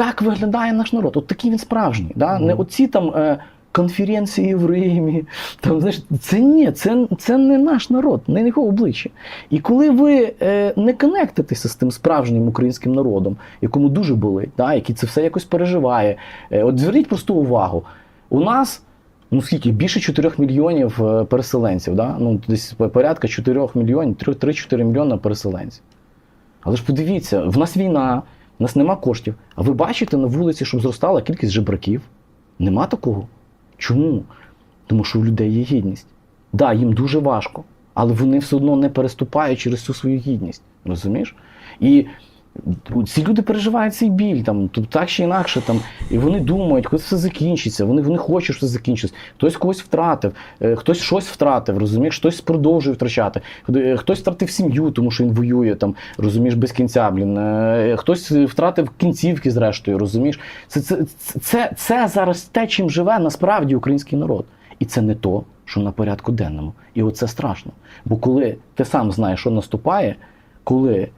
так виглядає наш народ. От такий він справжній. Да? Не оці там. Е, Конференції в Римі, там знаєш, це ні, це, це не наш народ, не його обличчя. І коли ви е, не конектитеся з тим справжнім українським народом, якому дуже болить, да, який це все якось переживає, е, от зверніть просто увагу. У нас ну скільки більше 4 мільйонів е, переселенців, да? ну десь порядка 4 мільйонів, 3-4 мільйона переселенців. Але ж подивіться, в нас війна, в нас нема коштів. А ви бачите на вулиці, щоб зростала кількість жебраків? Нема такого. Чому? Тому що у людей є гідність. Так, да, їм дуже важко, але вони все одно не переступають через цю свою гідність. Розумієш? І ці люди переживають цей біль, там, тобто так чи інакше, там, і вони думають, коли все закінчиться, вони, вони хочуть, що це закінчиться. Хтось когось втратив, е, хтось щось втратив, розумієш, хтось продовжує втрачати, хтось втратив сім'ю, тому що він воює, там, розумієш, без кінця, блін. Е, Хтось втратив кінцівки, зрештою, розумієш. Це, це, це, це зараз те, чим живе насправді український народ. І це не то, що на порядку денному. І оце страшно. Бо коли ти сам знаєш, що наступає, коли